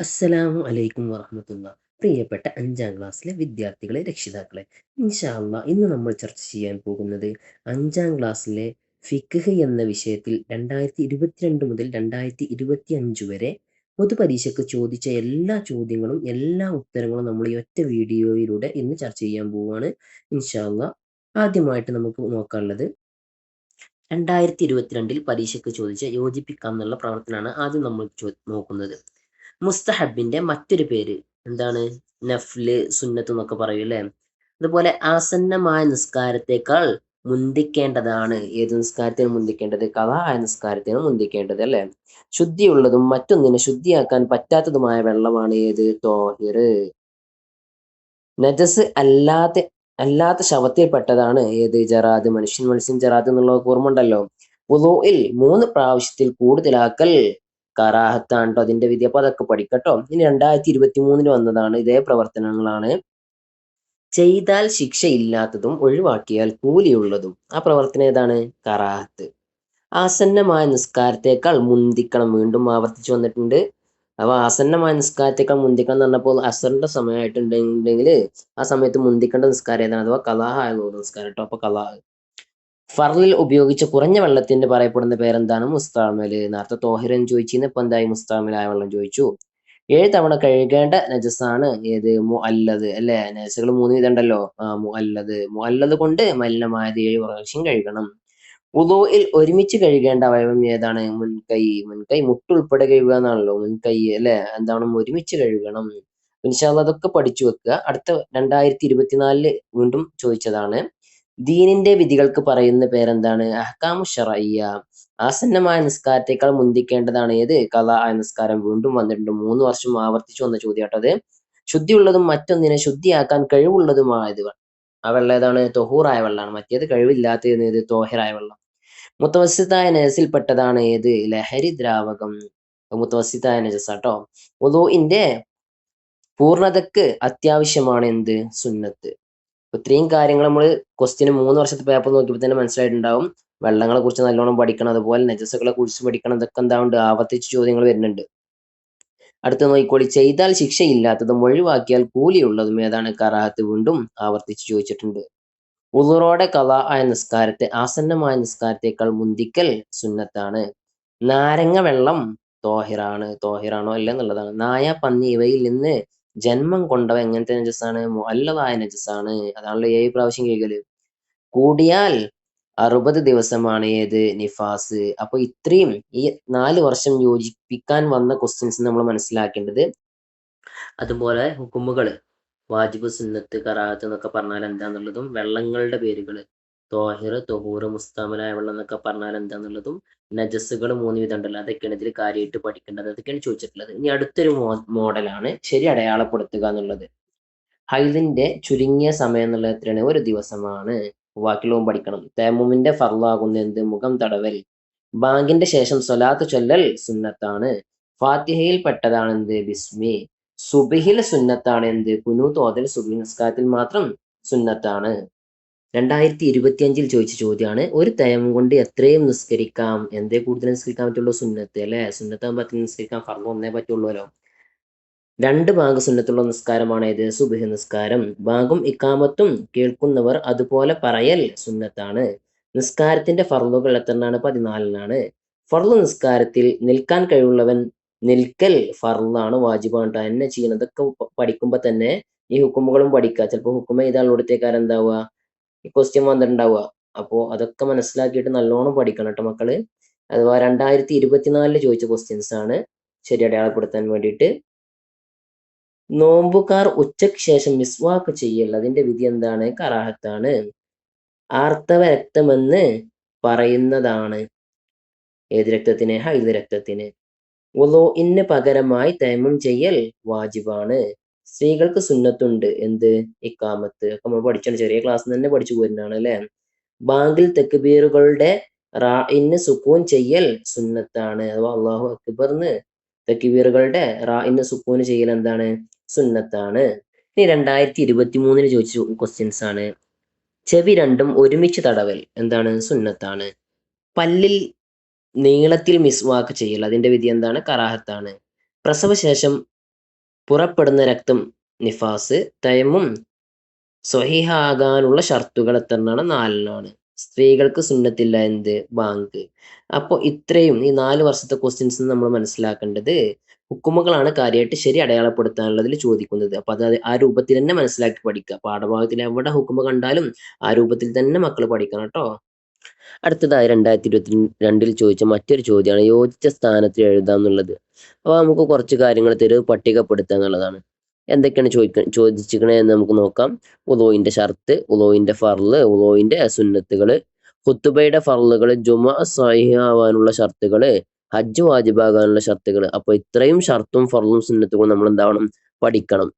അസ്സലാമു അലൈക്കും വറഹമത്തുള്ള. പ്രിയപ്പെട്ട അഞ്ചാം ക്ലാസ്സിലെ വിദ്യാർത്ഥികളെ രക്ഷിതാക്കളെ ഇൻഷാല്ല ഇന്ന് നമ്മൾ ചർച്ച ചെയ്യാൻ പോകുന്നത് അഞ്ചാം ക്ലാസ്സിലെ ഫിഖ് എന്ന വിഷയത്തിൽ രണ്ടായിരത്തി ഇരുപത്തിരണ്ട് മുതൽ രണ്ടായിരത്തി ഇരുപത്തി അഞ്ച് വരെ പൊതുപരീക്ഷയ്ക്ക് ചോദിച്ച എല്ലാ ചോദ്യങ്ങളും എല്ലാ ഉത്തരങ്ങളും നമ്മൾ ഈ ഒറ്റ വീഡിയോയിലൂടെ ഇന്ന് ചർച്ച ചെയ്യാൻ പോവുകയാണ് ഇൻഷാല്ല ആദ്യമായിട്ട് നമുക്ക് നോക്കാനുള്ളത് രണ്ടായിരത്തി ഇരുപത്തിരണ്ടിൽ പരീക്ഷയ്ക്ക് ചോദിച്ച യോജിപ്പിക്കാം എന്നുള്ള പ്രവർത്തനമാണ് ആദ്യം നമ്മൾ നോക്കുന്നത്. മുസ്തഹബിന്റെ മറ്റൊരു പേര്. എന്താണ്? നഫ്ല് സുന്നത്ത് എന്നൊക്കെ പറയും അല്ലെ? അതുപോലെ ആസന്നമായ നിസ്കാരത്തെക്കാൾ മുന്തിക്കേണ്ടതാണ്. ഏത് നിസ്കാരത്തിന് മുന്തിക്കേണ്ടത്? കഥായ നിസ്കാരത്തിന് മുന്തിക്കേണ്ടത് അല്ലെ? ശുദ്ധിയുള്ളതും മറ്റൊന്നിനെ ശുദ്ധിയാക്കാൻ പറ്റാത്തതുമായ വെള്ളമാണ് ഏത്? തോഹിർ. നജസ് അല്ലാത്ത അല്ലാത്ത ശവത്തിൽപ്പെട്ടതാണ് ഏത്? ജറാദ്. മനുഷ്യൻ മത്സ്യം ജറാദ് എന്നുള്ള ഓർമ്മ ഉണ്ടല്ലോ. മൂന്ന് പ്രാവശ്യത്തിൽ കൂടുതലാക്കൽ കറാഹത്താണ് ട്ടോ അതിന്റെ വിധി. അപ്പൊ അതൊക്കെ പഠിക്കട്ടോ. ഇനി രണ്ടായിരത്തി ഇരുപത്തി മൂന്നിൽ വന്നതാണ് ഇതേ പ്രവർത്തനങ്ങളാണ്. ചെയ്താൽ ശിക്ഷയില്ലാത്തതും ഒഴിവാക്കിയാൽ കൂലിയുള്ളതും. ആ പ്രവർത്തനം ഏതാണ്? കറാഹത്ത് ആസന്നമായ നിസ്കാരത്തേക്കാൾ മുന്തിക്കണം. വീണ്ടും ആവർത്തിച്ചു വന്നിട്ടുണ്ട്. അപ്പൊ ആസന്നമായ നിസ്കാരത്തേക്കാൾ മുന്തിക്കണം എന്ന് പറഞ്ഞപ്പോൾ അസറിന്റെ സമയമായിട്ടുണ്ടെങ്കിൽ ആ സമയത്ത് മുന്തിക്കേണ്ട നിസ്കാരം ഏതാണ്? അഥവാ കലാഹ കലാഹായ നിസ്കാരം കേട്ടോ. അപ്പൊ കലാഹ്. ഫർലിൽ ഉപയോഗിച്ച കുറഞ്ഞ വെള്ളത്തിന്റെ പറയപ്പെടുന്ന പേരെന്താണ്? മുസ്താമൽ. നേരത്തെ തോഹിരൻ ചോദിച്ചിരുന്ന ഇപ്പൊ എന്തായി? മുസ്താമലായ വെള്ളം ചോദിച്ചു. ഏഴ് തവണ കഴുകേണ്ട നജസാണ് ഏത്? മുഅല്ലത് അല്ലെ? നജസുകൾ മൂന്ന് വിധമുണ്ടല്ലോ ആ മുഅല്ലത് മുഅല്ലത് കൊണ്ട് മലിനമായത് ഏഴ് പ്രാവശ്യം കഴുകണം. ഉദോയിൽ ഒരുമിച്ച് കഴുകേണ്ട അവയവം ഏതാണ്? മുൻകൈ. മുൻകൈ മുട്ടുൾപ്പെടെ കഴുകുക എന്നാണല്ലോ. മുൻകൈ അല്ലെ? എന്താണ്? ഒരുമിച്ച് കഴുകണം. ഇൻഷാല്ല അതൊക്കെ പഠിച്ചു വെക്കുക. അടുത്ത രണ്ടായിരത്തി ഇരുപത്തിനാലിൽ വീണ്ടും ചോദിച്ചതാണ്. ദീനിന്റെ വിധികൾക്ക് പറയുന്ന പേരെന്താണ്? അഹ്കാമു ഷറയ്യ ആസന്നമായ നിസ്കാരത്തേക്കാൾ മുന്തിക്കേണ്ടതാണ് ഏത്? കല ആയ നിസ്കാരം വീണ്ടും വന്നിട്ടുണ്ട്. മൂന്ന് വർഷം ആവർത്തിച്ചു വന്ന ചോദ്യാട്ടത് ശുദ്ധിയുള്ളതും മറ്റൊന്നിനെ ശുദ്ധിയാക്കാൻ കഴിവുള്ളതുമായത് ആ വെള്ളം ഏതാണ്? തൊഹൂറായ വെള്ളമാണ് മറ്റേത് കഴിവില്ലാത്തത് ഏത്? തോഹിറായ വെള്ളം. മുത്തവസ്യത്തായ നജസിൽപ്പെട്ടതാണ് ഏത്? ലഹരി ദ്രാവകം. മുത്തവസ്യത്തായ നജസ് കേട്ടോ ഉദൂഇന്റെ പൂർണതക്ക് അത്യാവശ്യമാണ് എന്ത്? സുന്നത്ത്. ഇത്രയും കാര്യങ്ങൾ നമ്മൾ ക്വസ്റ്റ്യന് മൂന്ന് വർഷത്തെ പേപ്പർ നോക്കിയപ്പോൾ തന്നെ മനസ്സിലായിട്ടുണ്ടാവും. വെള്ളങ്ങളെ കുറിച്ച് നല്ലോണം പഠിക്കണം അതുപോലെ നജസ്സുകളെ കുറിച്ച് പഠിക്കണം ഇതൊക്കെ എന്താണ്ട് ആവർത്തിച്ച് ചോദ്യങ്ങൾ വരുന്നുണ്ട്. അടുത്ത നോക്കിക്കോളി. ചെയ്താൽ ശിക്ഷയില്ലാത്തതും ഒഴിവാക്കിയാൽ കൂലിയുള്ളതും ഏതാണ്? കറാഹത്ത് വീണ്ടും ആവർത്തിച്ച് ചോദിച്ചിട്ടുണ്ട്. ഉളുറോടെ കല ആയ നിസ്കാരത്തെ ആസന്നമായ നിസ്കാരത്തേക്കാൾ മുന്തിക്കൽ സുന്നത്താണ്. നാരങ്ങ വെള്ളം തോഹിറാണ്. തോഹിറാണോ അല്ല എന്നുള്ളതാണ്. നായ പന്നി ഇവയിൽ നിന്ന് ജന്മം കൊണ്ടവ എങ്ങനത്തെ നജസ്സാണ്? മുഅല്ലദായ നജസ്സാണ്. അതാണല്ലോ ഏഴ് പ്രാവശ്യം കേൾക്കൽ. കൂടിയാൽ അറുപത് ദിവസമാണ് ഏത് നിഫാസ്. അപ്പൊ ഇത്രയും ഈ നാല് വർഷം യോജിപ്പിക്കാൻ വന്ന ക്വസ്റ്റ്യൻസ് നമ്മൾ മനസ്സിലാക്കേണ്ടത് അതുപോലെ ഹുക്കുമ്പുകൾ വാജിബ് സുന്നത്ത് കറാത്ത് എന്നൊക്കെ പറഞ്ഞാൽ എന്താന്നുള്ളതും വെള്ളങ്ങളുടെ പേരുകൾ. തോഹിർ തൊഹൂറ് മുസ്താമലായ വെള്ളം എന്നൊക്കെ പറഞ്ഞാൽ എന്താന്നുള്ളതും നജസ്സുകൾ മൂന്ന് വിധം ഉണ്ടല്ലോ അതൊക്കെയാണ് ഇതിൽ കാര്യമായിട്ട് പഠിക്കേണ്ടത്. അതൊക്കെയാണ് ചോദിച്ചിട്ടുള്ളത്. ഇനി അടുത്തൊരു മോഡലാണ് ശരി അടയാളപ്പെടുത്തുക എന്നുള്ളത്. ഹൈദിന്റെ ചുരുങ്ങിയ സമയം എന്നുള്ളത് എത്രയാണ്? ഒരു ദിവസമാണ്. വാക്കിലവും പഠിക്കണം. തേമുമിന്റെ ഫർലാകുന്ന എന്ത്? മുഖം തടവൽ. ബാങ്കിന്റെ ശേഷം സ്വലാത്ത് ചൊല്ലൽ സുന്നത്താണ്. ഫാത്തിഹയിൽ പെട്ടതാണ് എന്ത്? ബിസ്മി. സുബിഹിൽ സുന്നത്താണ് എന്ത്? കുനു തോതൽ സുബി നിസ്കാരത്തിൽ മാത്രം സുന്നത്താണ്. രണ്ടായിരത്തി ഇരുപത്തി അഞ്ചിൽ ചോദിച്ച ചോദ്യമാണ് ഒരു തയം കൊണ്ട് എത്രയും നിസ്കരിക്കാം? എന്തേ കൂടുതൽ നിസ്കരിക്കാൻ പറ്റുള്ളൂ? സുന്നത്ത് അല്ലെ? സുന്നത്താകുമ്പോൾ എത്ര നിസ്കരിക്കാൻ പറഞ്ഞു ഒന്നേ പറ്റുള്ളൂല്ലോ. രണ്ട് ഭാഗം സുന്നത്തുള്ള നിസ്കാരമാണ് ഇത് സുബിഹ് നിസ്കാരം. ഭാഗം ഇക്കാമത്തും കേൾക്കുന്നവർ അതുപോലെ പറയൽ സുന്നത്താണ്. നിസ്കാരത്തിന്റെ ഫർളുകൾ എത്രണ്ണാണ് പതിനാലിനാണ്. ഫർൾ നിസ്കാരത്തിൽ നിൽക്കാൻ കഴിവുള്ളവൻ നിൽക്കൽ ഫർദാണ് വാജിബാണ് തന്നെ ചെയ്യുന്നതൊക്കെ പഠിക്കുമ്പോൾ പഠിക്കുമ്പോ തന്നെ ഈ ഹുക്കുമുകളും പഠിക്കുക ചിലപ്പോൾ ഹുക്കുമ ഇതാളുടത്തേക്കാരം എന്താവുക ഈ ക്വസ്റ്റ്യൻ വന്നിട്ടുണ്ടാവുക. അപ്പോ അതൊക്കെ മനസ്സിലാക്കിയിട്ട് നല്ലോണം പഠിക്കണം കേട്ടോ മക്കൾ. അഥവാ രണ്ടായിരത്തി ഇരുപത്തിനാലിൽ ചോദിച്ച ക്വസ്റ്റ്യൻസ് ആണ് ശരി അടയാളപ്പെടുത്താൻ വേണ്ടിയിട്ട്. നോമ്പുകാർ ഉച്ചയ്ക്ക് ശേഷം മിസ്വാക്ക് ചെയ്യൽ അതിന്റെ വിധി എന്താണ്? കറാഹത്താണ്. ആർത്തവ രക്തമെന്ന് പറയുന്നതാണ്. ഏത് രക്തത്തിന്? ഹൈദ രക്തത്തിന്. ഉലോഇന് പകരമായി തൈമം ചെയ്യൽ വാജിബാണ്. സ്ത്രീകൾക്ക് സുന്നത്തുണ്ട്. എന്ത്? ഇക്കാമത്ത്. ഒക്കെ നമ്മൾ പഠിച്ചാണ്. ചെറിയ ക്ലാസ് തന്നെ പഠിച്ചു പോരുന്നതാണ് അല്ലെ? ബാങ്കിൽ തെക്കുബീറുകളുടെ റായിന് സുക്കൂൻ ചെയ്യൽ സുന്നത്താണ്. അഥവാ അള്ളാഹു അക്ബർന്ന് തെക്കുബീറുകളുടെ റായിന് സുക്കൂൻ ചെയ്യൽ എന്താണ്? സുന്നത്താണ്. ഇനി രണ്ടായിരത്തി ഇരുപത്തി മൂന്നിന് ചോദിച്ച ക്വസ്റ്റ്യൻസ് ആണ്. ചെവി രണ്ടും ഒരുമിച്ച് തടവൽ എന്താണ്? സുന്നത്താണ്. പല്ലിൽ നീളത്തിൽ മിസ്വാക്ക് ചെയ്യൽ. അതിന്റെ വിധി എന്താണ്? കറാഹത്താണ്. പ്രസവശേഷം പുറപ്പെടുന്ന രക്തം നിഫാസ് തയമും സ്വഹിഹാകാനുള്ള ഷർത്തുകൾ എത്രണ്ണാണ് നാലെണ്ണാണ് സ്ത്രീകൾക്ക് സുന്നത്തില്ല എന്ത്? ബാങ്ക്. അപ്പോൾ ഇത്രയും ഈ നാല് വർഷത്തെ ക്വസ്റ്റ്യൻസ് നമ്മൾ മനസ്സിലാക്കേണ്ടത് ഹുക്കുമകളാണ് കാര്യമായിട്ട് ശരി അടയാളപ്പെടുത്താനുള്ളതിൽ ചോദിക്കുന്നത്. അപ്പൊ അത് ആ രൂപത്തിൽ തന്നെ മനസ്സിലാക്കി പഠിക്കുക. പാഠഭാഗത്തിൽ എവിടെ ഹുക്കുമ കണ്ടാലും ആ രൂപത്തിൽ തന്നെ മക്കൾ പഠിക്കണം കേട്ടോ. അടുത്തതായി രണ്ടായിരത്തി ഇരുപത്തി രണ്ടിൽ ചോദിച്ച മറ്റൊരു ചോദ്യമാണ് യോജിച്ച സ്ഥാനത്തിൽ എഴുതാം എന്നുള്ളത്. അപ്പോൾ നമുക്ക് കുറച്ച് കാര്യങ്ങൾ തരും പട്ടികപ്പെടുത്തുക എന്നുള്ളതാണ്. എന്തൊക്കെയാണ് ചോദിക്ക ചോദിച്ചിരിക്കണേ എന്ന് നമുക്ക് നോക്കാം. ഉദോയിന്റെ ഷർത്ത് ഉദോയിന്റെ ഫർൾ ഉദോയിന്റെ സുന്നത്തുകൾ ഹുത്തുബയുടെ ഫർളുകൾ ജുമ സഹിയാവാനുള്ള ഷർത്തുകൾ ഹജ്ജ് വാജിബാകാനുള്ള ഷർത്തുകൾ അപ്പൊ ഇത്രയും ഷർത്തും ഫർളും സുന്നത്തുകളും നമ്മൾ എന്താവണം? പഠിക്കണം.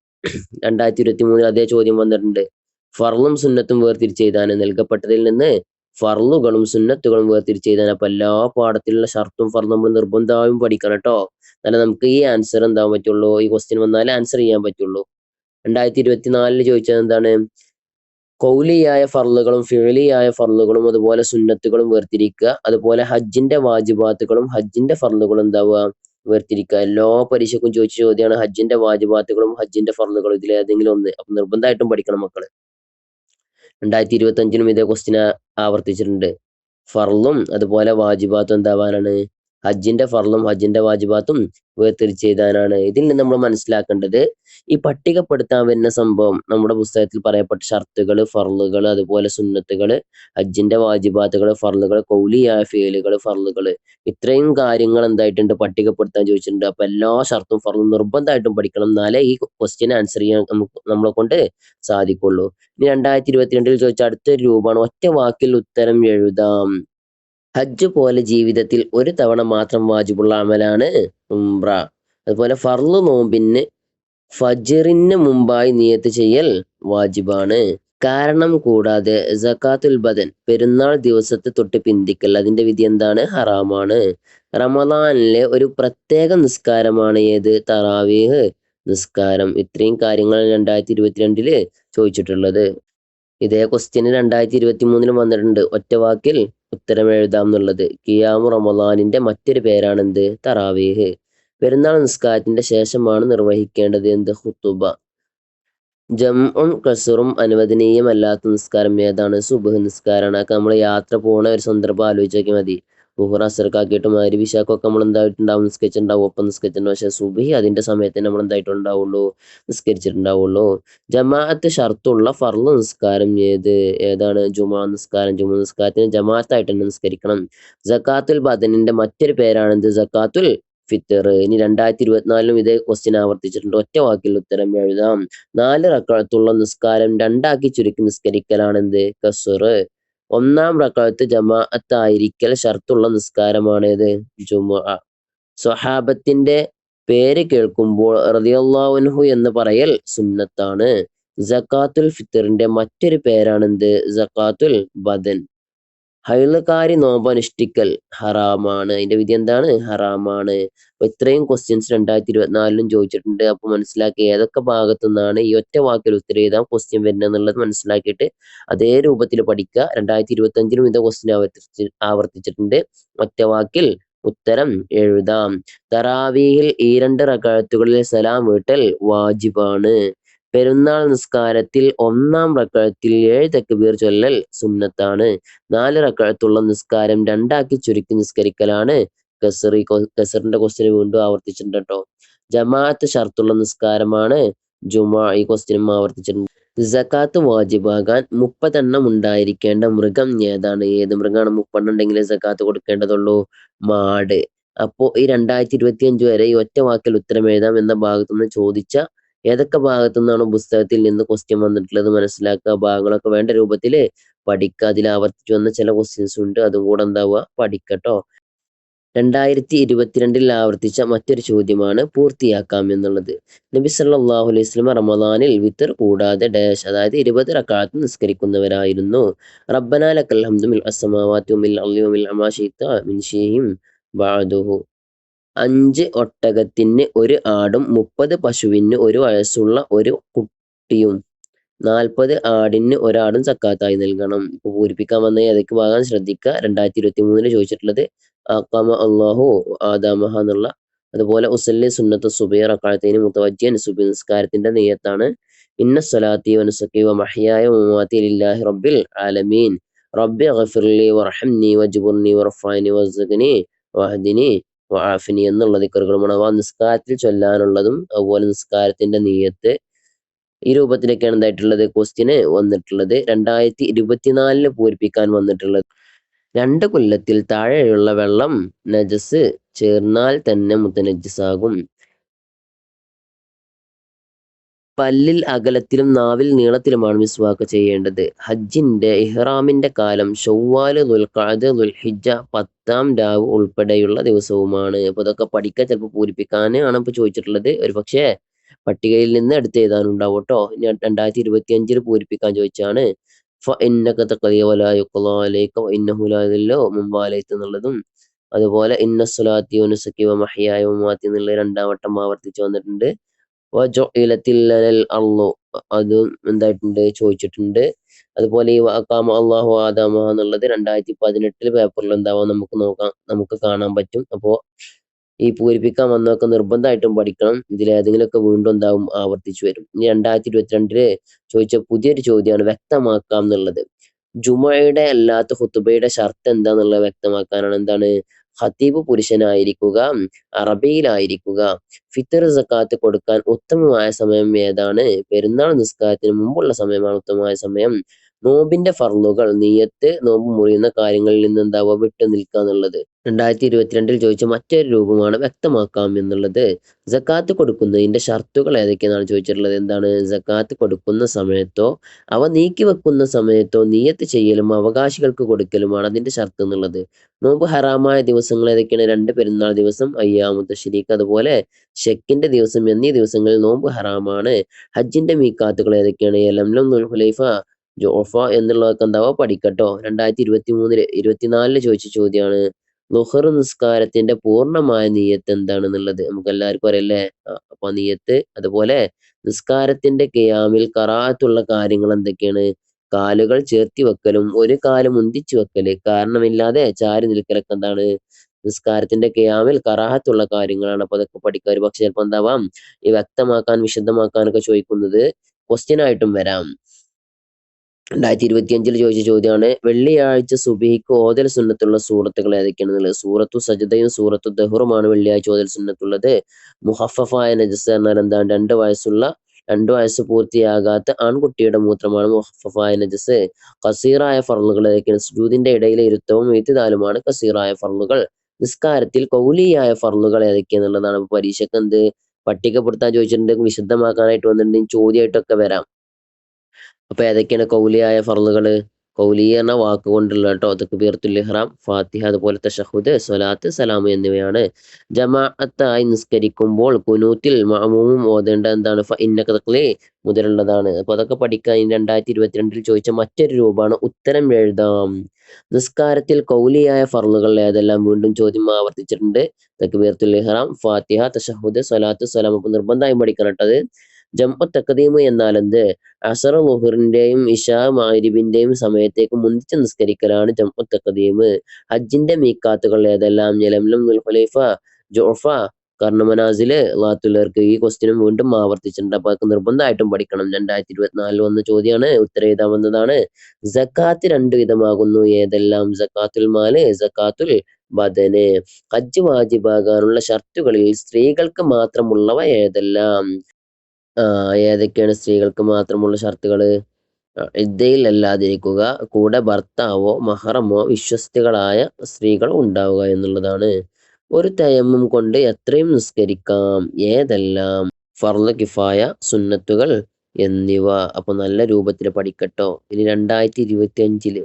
രണ്ടായിരത്തി ഇരുപത്തി മൂന്നിൽ അതേ ചോദ്യം വന്നിട്ടുണ്ട്. ഫർളും സുന്നത്തും വേർതിരിച്ച് എഴുതാൻ നൽകപ്പെട്ടതിൽ നിന്ന് ഫർളുകളും സുന്നത്തുകളും വേർതിരിച്ച് എഴുതാൻ അപ്പൊ എല്ലാ പാഠത്തിലുള്ള ഷർത്തും ഫർളും നമ്മൾ നിർബന്ധമായും പഠിക്കണം കേട്ടോ. എന്നാലേ നമുക്ക് ഈ ആൻസർ എന്താവാൻ പറ്റുള്ളൂ? ഈ ക്വസ്റ്റ്യൻ വന്നാൽ ആൻസർ ചെയ്യാൻ പറ്റുള്ളൂ. രണ്ടായിരത്തി ഇരുപത്തിനാലിൽ ചോദിച്ചത് എന്താണ്? കൗലിയായ ഫർളുകളും ഫിഴലിയായ ഫർളുകളും അതുപോലെ സുന്നത്തുകളും വേർതിരിക്കുക അതുപോലെ ഹജ്ജിന്റെ വാജിബാത്തുകളും ഹജ്ജിന്റെ ഫർളുകളും എന്താവുക? വേർതിരിക്കുക. എല്ലാ പരീക്ഷക്കും ചോദിച്ച ചോദ്യമാണ് ഹജ്ജിന്റെ വാജിബാത്തുകളും ഹജ്ജിന്റെ ഫർളുകളും ഇതിൽ ഏതെങ്കിലും ഒന്ന്. അപ്പൊ നിർബന്ധമായിട്ടും പഠിക്കണം മക്കൾ. രണ്ടായിരത്തി ഇരുപത്തി അഞ്ചിനും ഇതേ ക്വസ്റ്റ്യൻ ആവർത്തിച്ചിട്ടുണ്ട്. ഫർളും അതുപോലെ വാജിബാത്തും എന്താവാനാണ്? ഹജ്ജിന്റെ ഫർളും ഹജ്ജിന്റെ വാജിബാത്തും വേർതിരിച്ച് എഴുതാനാണ് ഇതിൽ നിന്ന് നമ്മൾ മനസ്സിലാക്കേണ്ടത് ഈ പട്ടികപ്പെടുത്താൻ വരുന്ന സംഭവം നമ്മുടെ പുസ്തകത്തിൽ പറയപ്പെട്ട ഷർത്തുകൾ ഫർളുകൾ അതുപോലെ സുന്നത്തുകൾ ഹജ്ജിന്റെ വാജിബാത്തുകൾ ഫർളുകൾ കൗലിയായ ഫേലുകൾ ഫർളുകൾ. ഇത്രയും കാര്യങ്ങൾ എന്തായിട്ടുണ്ട്? പട്ടികപ്പെടുത്താൻ ചോദിച്ചിട്ടുണ്ട്. അപ്പൊ എല്ലാ ഷർത്തും ഫർളും നിർബന്ധമായിട്ടും പഠിക്കണം എന്നാലേ ഈ ക്വസ്റ്റ്യൻ ആൻസർ ചെയ്യാൻ നമുക്ക് നമ്മളെ കൊണ്ട് സാധിക്കുള്ളൂ. ഇനി രണ്ടായിരത്തി ഇരുപത്തിരണ്ടിൽ ചോദിച്ച അടുത്തൊരു രൂപമാണ്. ഒറ്റ വാക്കിൽ ഉത്തരം എഴുതാം. ഹജ്ജ് പോലെ ജീവിതത്തിൽ ഒരു തവണ മാത്രം വാജിബുള്ള അമലാണ് ഉംറ. അതുപോലെ ഫർൾ നോമ്പിന് ഫജറിന് മുമ്പായി നിയത്ത് ചെയ്യൽ വാജിബാണ്. കാരണം കൂടാതെ സക്കാത്തുൽ ബദൻ പെരുന്നാൾ ദിവസത്തെ തൊട്ട് പിന്തിക്കൽ. അതിന്റെ വിധി എന്താണ്? ഹറാമാണ്. റമദാനിലെ ഒരു പ്രത്യേക നിസ്കാരമാണ് ഏത്? തറാവീഹ് നിസ്കാരം. ഇത്രയും കാര്യങ്ങൾ രണ്ടായിരത്തി ഇരുപത്തിരണ്ടിൽ ചോദിച്ചിട്ടുള്ളത്. ഇതേ ക്വസ്റ്റ്യന് രണ്ടായിരത്തി ഇരുപത്തി മൂന്നിലും വന്നിട്ടുണ്ട്. ഒറ്റ വാക്കിൽ ഉത്തരം എഴുതാം എന്നുള്ളത് കിയാമു റമദാനിന്റെ മറ്റൊരു പേരാണ് എന്ത് തറാവീഹ്. പെരുന്നാൾ നിസ്കാരത്തിന്റെ ശേഷമാണ് നിർവഹിക്കേണ്ടത് എന്ത്? ഹുത്തുബ ജംഉം കസറും അനുവദനീയമല്ലാത്ത നിസ്കാരം ഏതാണ്? സുബഹ് നിസ്കാരമാണ്. അതൊക്കെ നമ്മൾ യാത്ര പോണ ഒരു സന്ദർഭം ആലോചിച്ച് നോക്കിയാൽ മതി. ബുഹുർ അസർക്കാക്കിയിട്ട് മാരി വിശാഖൊക്കെ നമ്മൾ എന്തായിട്ടുണ്ടാവും നിസ്കരിച്ചിട്ടുണ്ടാവും. ഒപ്പം നിസ്കരിച്ചിട്ടുണ്ടാവും പക്ഷെ സുബഹി അതിന്റെ സമയത്ത് നമ്മൾ എന്തായിട്ടുണ്ടാവുള്ളൂ നിസ്കരിച്ചിട്ടുണ്ടാവുള്ളൂ. ജമാഅത്ത് ഷർത്തുള്ള ഫർൾ നിസ്കാരം ഏത്? ഏതാണ്? ജുമാ നിസ്കാരം. ജുമാ നിസ്കാരത്തിന് ജമാഅത്തായിട്ട് തന്നെ നിസ്കരിക്കണം. ജക്കാത്തുൽ ബദനിന്റെ മറ്റൊരു പേരാണെന്ത്? ജക്കാത്തുൽ ഫിത്തർ ഇനി രണ്ടായിരത്തി ഇരുപത്തിനാലിലും ഇതേ ക്വസ്റ്റ്യൻ ആവർത്തിച്ചിട്ടുണ്ട്. ഒറ്റ വാക്കിൽ ഉത്തരം എഴുതാം. നാല് റക്കാഴത്തുള്ള നിസ്കാരം രണ്ടാക്കി ചുരുക്കി നിസ്കരിക്കലാണെന്ത്? കസുർ. ഒന്നാം റക്കാഴത്ത് ജമാഅത്തായിരിക്കൽ ഷർത്തുള്ള നിസ്കാരമാണേത്? ജുമുഅ. സ്വഹാബത്തിന്റെ പേര് കേൾക്കുമ്പോൾ റളിയല്ലാഹു എന്ന് പറയൽ സുന്നത്താണ്. സക്കാത്തുൽ ഫിത്തറിന്റെ മറ്റൊരു പേരാണെന്ത്? സക്കാത്തുൽ ബദൻ. ഹൈളക്കാരി നോമ്പനുഷ്ഠിക്കൽ ഹറാമാണ്. അതിന്റെ വിധി എന്താണ്? ഹറാമാണ്. അപ്പൊ ഇത്രയും ക്വസ്റ്റ്യൻസ് രണ്ടായിരത്തി ഇരുപത്തിനാലിലും ചോദിച്ചിട്ടുണ്ട്. അപ്പൊ മനസ്സിലാക്കി ഏതൊക്കെ ഭാഗത്തു നിന്നാണ് ഈ ഒറ്റ വാക്കിൽ ഉത്തരം എഴുതാൻ ക്വസ്റ്റ്യൻ വരുന്നത് എന്നുള്ളത് മനസ്സിലാക്കിയിട്ട് അതേ രൂപത്തിൽ പഠിക്കുക. രണ്ടായിരത്തി ഇരുപത്തി അഞ്ചിലും ഇതേ ക്വസ്റ്റ്യൻ ആവർത്തിച്ച് ആവർത്തിച്ചിട്ടുണ്ട്. ഒറ്റ വാക്കിൽ ഉത്തരം എഴുതാം. തറാവീഹിൽ ഈ രണ്ട് റക്കാഴത്തുകളിൽ സലാം വീട്ടൽ വാജിബാണ്. പെരുന്നാൾ നിസ്കാരത്തിൽ ഒന്നാം റക്കഴത്തിൽ ഏഴ് തക്ബീർ ചൊല്ലൽ സുന്നത്താണ്. നാല് റക്കഴത്തുള്ള നിസ്കാരം രണ്ടാക്കി ചുരുക്കി നിസ്കരിക്കലാണ്. കസറി കസറിന്റെ ക്വസ്റ്റ്യൻ വീണ്ടും ആവർത്തിച്ചിട്ടുണ്ട് കേട്ടോ ജമാഅത്ത് ഷർത്തുള്ള നിസ്കാരമാണ്. ജുമാ ഈ ക്വസ്റ്റ്യനും ആവർത്തിച്ചിട്ടുണ്ട്. സക്കാത്ത് വാജിബാകാൻ മുപ്പതെണ്ണം ഉണ്ടായിരിക്കേണ്ട മൃഗം ഏതാണ്? ഏത് മൃഗമാണ് മുപ്പെണ്ണം ഉണ്ടെങ്കിലേ സക്കാത്ത് കൊടുക്കേണ്ടതുള്ളൂ? മാട്. അപ്പോ ഈ രണ്ടായിരത്തി ഇരുപത്തി അഞ്ച് വരെ ഈ ഒറ്റ വാക്കിൽ ഉത്തരം എഴുതാം എന്ന ഭാഗത്തുനിന്ന് ചോദിച്ച ഏതൊക്കെ ഭാഗത്തു നിന്നാണ് പുസ്തകത്തിൽ നിന്ന് ക്വസ്റ്റ്യൻ വന്നിട്ടുള്ളത് മനസ്സിലാക്കുക? ഭാഗങ്ങളൊക്കെ വേണ്ട രൂപത്തിൽ പഠിക്കുക. അതിൽ ആവർത്തിച്ചു വന്ന ചില ക്വസ്റ്റ്യൻസ് ഉണ്ട്. അതും കൂടെ എന്താവുക? പഠിക്കട്ടോ രണ്ടായിരത്തി ഇരുപത്തിരണ്ടിൽ ആവർത്തിച്ച മറ്റൊരു ചോദ്യമാണ് പൂർത്തിയാക്കാം എന്നുള്ളത്. നബി സല്ലാഹു അലൈഹി സ്വലം റമദാനിൽ വിത്തർ കൂടാതെ ഡാഷ് അതായത് ഇരുപത് റക്കാലത്ത് നിസ്കരിക്കുന്നവരായിരുന്നു. റബ്ബനാലും ലക്കൽ ഹംദു മിൽ അസ്സമാവാതി വമിൽ അർളി അഞ്ച് ഒട്ടകത്തിന് ഒരു ആടും മുപ്പത് പശുവിന് ഒരു വയസ്സുള്ള ഒരു കുട്ടിയും നാൽപ്പത് ആടിന് ഒരാടും സക്കാത്തായി നൽകണം. ഇപ്പൊ പൂരിപ്പിക്കാൻ വന്ന ഏതൊക്കെ ഭാഗം ശ്രദ്ധിക്കുക. രണ്ടായിരത്തി ഇരുപത്തി മൂന്നിൽ ചോദിച്ചിട്ടുള്ളത് അക്കാമ അള്ളാഹു ആദാമഹ എന്നുള്ള അതുപോലെ ഉസല്ലി സുന്നത്ത് സുബൈർ അക്കാലത്തേന് മുത്തവജ്ജിയൻ സുബി നിസ്കാരത്തിന്റെ നെയ്യത്താണ്. ഇന്ന സ്വലാത്തി വനുസക്കി വ മഹ്യായ വമമാത്തി ലില്ലാഹി റബ്ബിൽ ആലമീൻ. റബ്ബി ഗഫിർലി വർഹംനി വജ്ബുർനി വർഫാനി വസ്ഖനി വഹദിനി വആഫിനി എന്നുള്ള ദിക്കറുകളുമാണ് അവ നിസ്കാരത്തിൽ ചൊല്ലാനുള്ളതും അതുപോലെ നിസ്കാരത്തിന്റെ നീയത്ത് ഈ രൂപത്തിലൊക്കെയാണ് എന്തായിട്ടുള്ളത്? ക്വസ്റ്റ്യന് വന്നിട്ടുള്ളത്. രണ്ടായിരത്തി ഇരുപത്തിനാലിന് പൂരിപ്പിക്കാൻ വന്നിട്ടുള്ളത്. രണ്ട് കൊല്ലത്തിൽ താഴെയുള്ള വെള്ളം നജസ് ചേർന്നാൽ തന്നെ മുത്തനജിസാകും. പല്ലിൽ അകലത്തിലും നാവിൽ നീളത്തിലുമാണ് മിസ്വാക്ക് ചെയ്യേണ്ടത്. ഹജ്ജിന്റെ ഇഹ്റാമിന്റെ കാലം ഷവ്വാൽ ദുൽഖാദ് ദുൽഹിജ പത്താം രാവ് ഉൾപ്പെടെയുള്ള ദിവസവുമാണ്. അപ്പൊ ഇതൊക്കെ പഠിക്കാൻ ചിലപ്പോൾ പൂരിപ്പിക്കാനാണ് ഇപ്പൊ ചോദിച്ചിട്ടുള്ളത്. ഒരു പക്ഷേ പട്ടികയിൽ നിന്ന് എടുത്ത് എഴുതാനുണ്ടാവും കേട്ടോ രണ്ടായിരത്തി ഇരുപത്തി അഞ്ചിൽ പൂരിപ്പിക്കാൻ ചോദിച്ചാണ്. എന്നുള്ളതും അതുപോലെ ഇന്ന സ്വലാത്തി മഹിയായ മഹ്യായ എന്നുള്ള രണ്ടാം വട്ടം ആവർത്തിച്ച് വന്നിട്ടുണ്ട്. അള്ളു. അതും എന്തായിട്ടുണ്ട്? ചോദിച്ചിട്ടുണ്ട്. അതുപോലെ ഈ വാക്കാമ അള്ളാഹു ആദാമ എന്നുള്ളത് രണ്ടായിരത്തി പതിനെട്ടിൽ പേപ്പറിൽ എന്താവാം നമുക്ക് നോക്കാം. നമുക്ക് കാണാൻ പറ്റും. അപ്പോൾ ഈ പൂരിപ്പിക്കാൻ വന്നൊക്കെ നിർബന്ധമായിട്ടും പഠിക്കണം. ഇതിലേതെങ്കിലുമൊക്കെ വീണ്ടും എന്താവും? ആവർത്തിച്ചു വരും. ഇനി രണ്ടായിരത്തി ഇരുപത്തിരണ്ടിൽ ചോദിച്ച പുതിയൊരു ചോദ്യമാണ് വ്യക്തമാക്കാം എന്നുള്ളത്. ജുമയുടെ അല്ലാത്ത ഹുത്തുബയുടെ ഷർത്ത് എന്താന്നുള്ളത് വ്യക്തമാക്കാനാണ്. എന്താണ്? ഖത്തീബ് പുരുഷനായിരിക്കുക അറബിയിലായിരിക്കുക ഫിത്തർ സക്കാത്ത് കൊടുക്കാൻ ഉത്തമമായ സമയം ഏതാണ്? പെരുന്നാൾ നിസ്കാരത്തിന് മുമ്പുള്ള സമയമാണ് ഉത്തമമായ സമയം. നോമ്പിന്റെ ഫർളുകൾ നീയത്ത് നോമ്പ് മുറിയുന്ന കാര്യങ്ങളിൽ നിന്ന് എന്താവുക വിട്ടു നിൽക്കുക എന്നുള്ളത്. രണ്ടായിരത്തി ഇരുപത്തിരണ്ടിൽ ചോദിച്ച മറ്റൊരു രൂപമാണ് വ്യക്തമാക്കാം എന്നുള്ളത്. ജക്കാത്ത് കൊടുക്കുന്നതിന്റെ ഷർത്തുകൾ ഏതൊക്കെയാണ് ചോദിച്ചിട്ടുള്ളത്? എന്താണ്? ജക്കാത്ത് കൊടുക്കുന്ന സമയത്തോ അവ നീക്കി വെക്കുന്ന സമയത്തോ നീയത്ത് ചെയ്യലും അവകാശികൾക്ക് കൊടുക്കലുമാണ് അതിന്റെ ഷർത്ത് എന്നുള്ളത്. നോമ്പ് ഹറാമായ ദിവസങ്ങൾ ഏതൊക്കെയാണ്? രണ്ട് പെരുന്നാൾ ദിവസം അയ്യാമുത്ത ശരീക്ക് അതുപോലെ ഷെക്കിന്റെ ദിവസം എന്നീ ദിവസങ്ങളിൽ നോമ്പ് ഹറാമാണ്. ഹജ്ജിന്റെ മീക്കാത്തുകൾ ഏതൊക്കെയാണ്? എലംലം ഹുലൈഫ ജോഫ എന്നുള്ളതൊക്കെ എന്താവുക പഠിക്കട്ടോ. രണ്ടായിരത്തി ഇരുപത്തി മൂന്നിൽ ഇരുപത്തിനാലിൽ ചോദിച്ച ചോദ്യമാണ് ലുഹർ നിസ്കാരത്തിന്റെ പൂർണമായ നീയത്ത് എന്താണെന്നുള്ളത്? നമുക്ക് എല്ലാവർക്കും അറിയല്ലേ അപ്പൊ നീയത്ത് അതുപോലെ നിസ്കാരത്തിന്റെ കിയാമിൽ കറാത്തുള്ള കാര്യങ്ങൾ എന്തൊക്കെയാണ്? കാലുകൾ ചേർത്തി വെക്കലും ഒരു കാൽ മുന്തിച്ചു വെക്കൽ. കാരണമില്ലാതെ ചാരി നിൽക്കലൊക്കെ എന്താണ്? നിസ്കാരത്തിന്റെ കിയാമിൽ കറാഹത്തുള്ള കാര്യങ്ങളാണ്. അപ്പൊ അതൊക്കെ പഠിക്കുക ഒരു പക്ഷെ ചിലപ്പോൾ എന്താവാം? ഈ വ്യക്തമാക്കാൻ വിശദമാക്കാനൊക്കെ ചോദിക്കുന്നത് ക്വസ്റ്റ്യൻ ആയിട്ടും വരാം. രണ്ടായിരത്തി ഇരുപത്തി അഞ്ചിൽ ചോദിച്ച ചോദ്യമാണ് വെള്ളിയാഴ്ച സുബിഹിക്ക് ഓതൽ സുന്നത്തുള്ള സൂറത്തുകൾ ഏതൊക്കെയാണെന്നുള്ളത്? സൂറത്തു സജദയും സൂറത്തു ദഹുറുമാണ് വെള്ളിയാഴ്ച ഓതൽ സുന്നത്തുള്ളത്. മുഹഫഫായ നജസ് എന്നാൽ എന്താണ്? രണ്ട് വയസ്സുള്ള രണ്ട് വയസ്സ് പൂർത്തിയാകാത്ത ആൺകുട്ടിയുടെ മൂത്രമാണ് മുഹഫഫായ നജസ്. കസീറായ ഫറലുകൾ ഏതൊക്കെയാണ്? സുജൂദിന്റെ ഇടയിലെ ഇരുത്തവും എഴുത്തിതാലുമാണ് കസീറായ ഫറലുകൾ നിസ്കാരത്തിൽ കൗലിയായ ഫറലുകൾ ഏതൊക്കെയാന്നുള്ളതാണ് അപ്പൊ പരീക്ഷക്ക് എന്ത്? പട്ടികപ്പെടുത്താൻ ചോദിച്ചിട്ടുണ്ടെങ്കിൽ വിശദമാക്കാനായിട്ട് വന്നിട്ടുണ്ടെങ്കിൽ ചോദ്യമായിട്ടൊക്കെ വരാം. അപ്പൊ ഏതൊക്കെയാണ് കൗലിയായ ഫറലുകൾ കൗലിയ എന്ന വാക്കുകൊണ്ടുള്ള കേട്ടോ. തക്ബീറത്തുൽ ഇഹ്റാം ഫാത്തിഹ അതുപോലെ തഷഹുദ് സ്വലാത്ത് സലാം എന്നിവയാണ്. ജമാഅത്തായി നിസ്കരിക്കുമ്പോൾ കുനൂത്തിൽ മാമൂമും ഓതേണ്ട എന്താണ്? ഫ ഇന്നക തഖ്ലി മുതലുള്ളതാണ്. അപ്പൊ അതൊക്കെ പഠിക്കാൻ രണ്ടായിരത്തി ഇരുപത്തിരണ്ടിൽ ചോദിച്ച മറ്റൊരു രൂപമാണ് ഉത്തരം എഴുതാം. നിസ്കാരത്തിൽ കൗലിയായ ഫറലുകൾ ഏതെല്ലാം വീണ്ടും ചോദ്യം ആവർത്തിച്ചിട്ടുണ്ട്? തക്ബീർത്തുൽ ഇഹ്റാം ഫാത്തിഹ തഷഹുദ് സ്വലാത്ത് സലാം അപ്പൊ നിർബന്ധമായും പഠിക്കണം കേട്ടോ ജംഉ തഖദീമ് എന്നാൽ എന്ത് അസർ ലുഹറിന്റെയും ഇഷ മാരിബിന്റെയും സമയത്തേക്ക് മുന്തിച്ച് നിസ്കരിക്കലാണ് ജംഉ തഖദീമ് ഹജ്ജിന്റെ മീക്കാത്തുകൾ ഏതെല്ലാം? നിലമിലും ദുൽഖുലൈഫ ജോഫ കർണമനാസിൽ ലാത്തുലർക്ക് ഈ ക്വസ്റ്റിനും വീണ്ടും ആവർത്തിച്ചിട്ടുണ്ട്. അപ്പൊ അതൊക്കെ നിർബന്ധമായിട്ടും പഠിക്കണം. രണ്ടായിരത്തി ഇരുപത്തിനാലിൽ വന്ന ചോദ്യമാണ് ഉത്തരം എഴുതാമെന്നതാണ് ജക്കാത്ത് രണ്ടു വിധമാകുന്നു. ഏതെല്ലാം? ജക്കാത്തുൽ മാൽ ജക്കാത്തുൽ ബദന്. ഹജ്ജ് വാജിബാകാനുള്ള ഷർത്തുകളിൽ സ്ത്രീകൾക്ക് മാത്രമുള്ളവ ഏതെല്ലാം? ഏതൊക്കെയാണ് സ്ത്രീകൾക്ക് മാത്രമുള്ള ഷർത്തുകൾ അല്ലാതിരിക്കുക കൂടെ ഭർത്താവോ മഹറമോ വിശ്വസ്തികളായ സ്ത്രീകൾ ഉണ്ടാവുക എന്നുള്ളതാണ്. ഒരു തയമ്മും കൊണ്ട് എത്രയും നിസ്കരിക്കാം ഏതെല്ലാം ഫർൾ കിഫായ സുന്നത്തുകൾ എന്നിവ. അപ്പൊ നല്ല രൂപത്തിൽ പഠിക്കട്ടോ. ഇനി രണ്ടായിരത്തി ഇരുപത്തി അഞ്ചിൽ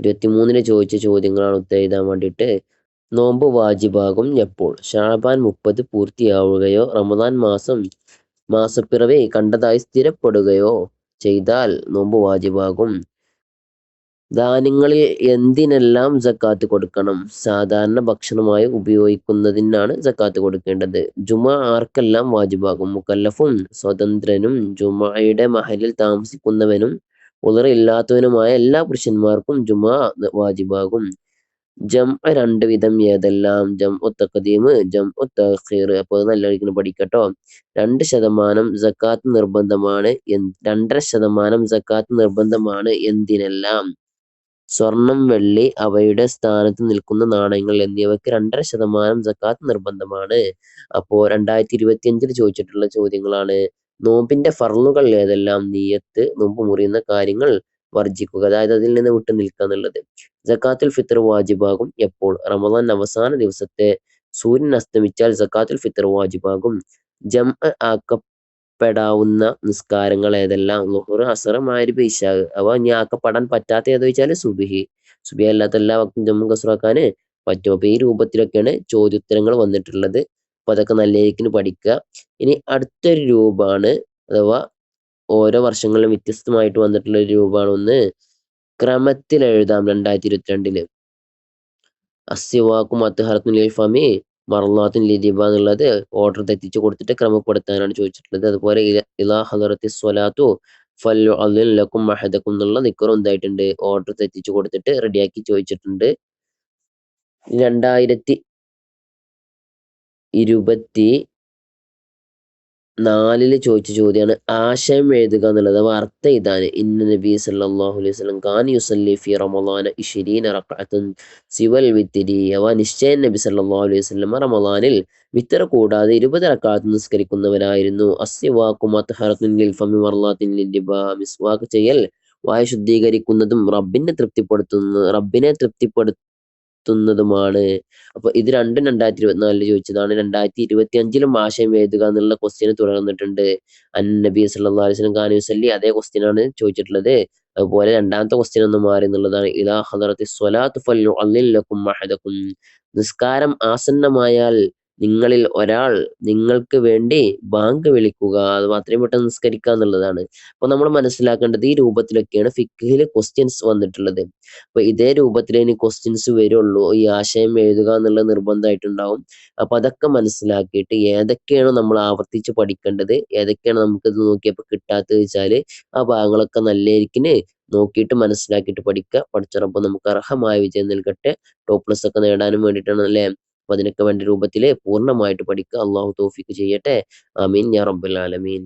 ഇരുപത്തി ചോദിച്ച ചോദ്യങ്ങളാണ് ഉത്തരം എഴുതാൻ വേണ്ടിയിട്ട്. നോമ്പ് വാജിബാകും എപ്പോൾ? ഷാബാൻ മുപ്പത് പൂർത്തിയാവുകയോ റമദാൻ മാസം മാസപ്പിറവി കണ്ടതായി സ്ഥിരപ്പെടുകയോ ചെയ്താൽ നോമ്പ് വാജിബാകും. ധാന്യങ്ങളിൽ എന്തിനെല്ലാം ജക്കാത്ത് കൊടുക്കണം? സാധാരണ ഭക്ഷണമായി ഉപയോഗിക്കുന്നതിനാണ് ജക്കാത്ത് കൊടുക്കേണ്ടത്. ജുമ ആർക്കെല്ലാം വാജിബാകും? മുക്കല്ലഫും സ്വതന്ത്രനും ജുമയുടെ മഹലിൽ താമസിക്കുന്നവനും ഉളറില്ലാത്തവനുമായ എല്ലാ പുരുഷന്മാർക്കും ജുമ വാജിബാകും. ജം രണ്ട് വിധം ഏതെല്ലാം? ജം തഖദീം ജം തഖീർ അപ്പോൾ നല്ല രീതിയിൽ പഠിക്കട്ടോ. രണ്ട് ശതമാനം സക്കാത്ത് നിർബന്ധമാണ് രണ്ടര ശതമാനം സക്കാത്ത് നിർബന്ധമാണ് എന്തിനെല്ലാം? സ്വർണം വെള്ളി അവയുടെ സ്ഥാനത്ത് നിൽക്കുന്ന നാണയങ്ങൾ എന്നിവയ്ക്ക് രണ്ടര ശതമാനം സക്കാത്ത് നിർബന്ധമാണ്. അപ്പോൾ രണ്ടായിരത്തി ഇരുപത്തി അഞ്ചിൽ ചോദിച്ചിട്ടുള്ള ചോദ്യങ്ങളാണ്. നോമ്പിന്റെ ഫർളുകൾ ഏതെല്ലാം? നീയത്ത് നോമ്പ് മുറിയുന്ന കാര്യങ്ങൾ വർജിക്കുക. അതായത് അതിൽ നിന്ന് വിട്ടു നിൽക്കുക എന്നുള്ളത്. സക്കാത്തുൽ ഫിത്തർ വാജിബാകും എപ്പോൾ? റമദാൻ അവസാന ദിവസത്തെ സൂര്യൻ അസ്തമിച്ചാൽ സക്കാത്തുൽ ഫിത്തർ വാജിബാകും. ജം ആക്കപ്പെടാവുന്ന നിസ്കാരങ്ങൾ ഏതെല്ലാം? ലുഹുർ അസർ മാരിബ് ഇശാ. അവ ഇനി ആക്കപ്പെടാൻ പറ്റാത്ത ഏതോ വെച്ചാൽ സുബിഹി. സുബിഹി അല്ലാത്ത എല്ലാ വക്തും ജമ്മു കസറാക്കാന് പറ്റും. അപ്പൊ ഈ രൂപത്തിലൊക്കെയാണ് ചോദ്യോത്തരങ്ങൾ വന്നിട്ടുള്ളത്. അപ്പൊ അതൊക്കെ നല്ല രീതിക്ക് പഠിക്കുക ഇനി അടുത്തൊരു രൂപമാണ് അഥവാ ഓരോ വർഷങ്ങളിലും വ്യത്യസ്തമായിട്ട് വന്നിട്ടുള്ള ഒരു രൂപമാണ് ഒന്ന് ക്രമത്തിൽ എഴുതാം രണ്ടായിരത്തി ഇരുപത്തിരണ്ടിൽ അസ്യവാക്കും അത്തഹറത്തുൽ ഫമി മറലാത്തിൻ ലിദിബ എന്നുള്ളത് ഓർഡർ തെറ്റിച്ച് കൊടുത്തിട്ട് ക്രമപ്പെടുത്താനാണ് ചോദിച്ചിട്ടുള്ളത്. അതുപോലെ ഇല- സ്വലാത്തു ലക്കും മഹദക്കും എന്നുള്ള നിക്കറും എന്തായിട്ടുണ്ട്? ഓർഡർ തെറ്റിച്ച് കൊടുത്തിട്ട് റെഡിയാക്കി ചോദിച്ചിട്ടുണ്ട്. രണ്ടായിരത്തി ഇരുപത്തി നാലിൽ ചോദിച്ച ചോദ്യമാണ് ആശയം എഴുതുക എന്നുള്ളത് അർത്ഥം ഇതാണ് ഇന്ന നബി സല്ലല്ലാഹു അലൈഹി യുസല്ലി ഫി സിവൽ വിത്തിരി നബി സല്ലല്ലാഹു അലൈഹി വസല്ലം റമളാനിൽ വിത്തറ കൂടാതെ ഇരുപത് റക്കാത്ത് നിസ്കരിക്കുന്നവരായിരുന്നു മർലാത്തിൻ ലിബ ചെയ്യൽ വായ ശുദ്ധീകരിക്കുന്നതും റബ്ബിനെ തൃപ്തിപ്പെടുത്തുന്ന റബ്ബിനെ തൃപ്തിപ്പെടുത്തുന്നതുമാണ് അപ്പൊ ഇത് രണ്ടും രണ്ടായിരത്തി ഇരുപത്തിനാലിൽ ചോദിച്ചതാണ്. രണ്ടായിരത്തി ഇരുപത്തി അഞ്ചിലും ആശയം എഴുതുക എന്നുള്ള ക്വസ്റ്റ്യന് തുടർന്നിട്ടുണ്ട് അൻ നബി സല്ലല്ലാഹു അലൈഹി വസല്ലം കാനു യുസല്ലി അതേ ക്വസ്റ്റ്യൻ ആണ് ചോദിച്ചിട്ടുള്ളത്. അതുപോലെ രണ്ടാമത്തെ ക്വസ്റ്റ്യൻ ഒന്ന് മാറി എന്നുള്ളതാണ്. ഇലാ ഹദറത്തി സ്വലാത്തു നിസ്കാരം ആസന്നമായാൽ നിങ്ങളിൽ ഒരാൾ നിങ്ങൾക്ക് വേണ്ടി ബാങ്ക് വിളിക്കുക. അത് മാത്രമേ പെട്ടെന്ന് നിസ്കരിക്കുക എന്നുള്ളതാണ്. അപ്പൊ നമ്മൾ മനസ്സിലാക്കേണ്ടത് ഈ രൂപത്തിലൊക്കെയാണ് ഫിക്കിൽ ക്വസ്റ്റ്യൻസ് വന്നിട്ടുള്ളത്. അപ്പൊ ഇതേ രൂപത്തിൽ ഇനി ക്വസ്റ്റ്യൻസ് വരുള്ളൂ. ഈ ആശയം എഴുതുക എന്നുള്ള നിർബന്ധമായിട്ടുണ്ടാവും. അപ്പൊ അതൊക്കെ മനസ്സിലാക്കിയിട്ട് ഏതൊക്കെയാണ് നമ്മൾ ആവർത്തിച്ച് പഠിക്കേണ്ടത്? ഏതൊക്കെയാണ് നമുക്ക് ഇത് നോക്കിയപ്പോൾ കിട്ടാത്തത് വെച്ചാൽ ആ ഭാഗങ്ങളൊക്കെ നല്ല നോക്കിയിട്ട് മനസ്സിലാക്കിയിട്ട് പഠിക്കുക. പഠിച്ചറപ്പോൾ നമുക്ക് അർഹമായ വിജയം നൽകട്ടെ. ടോപ്പ് പ്ലസ് ഒക്കെ നേടാനും വേണ്ടിയിട്ടാണ് അല്ലേ? അപ്പൊ അതിനൊക്കെ വേണ്ട രൂപത്തിൽ പൂർണമായിട്ട് പഠിക്കുക അള്ളാഹു തൗഫീഖ് ചെയ്യട്ടെ. ആമീൻ. യാ റബ്ബൽ ആലമീൻ.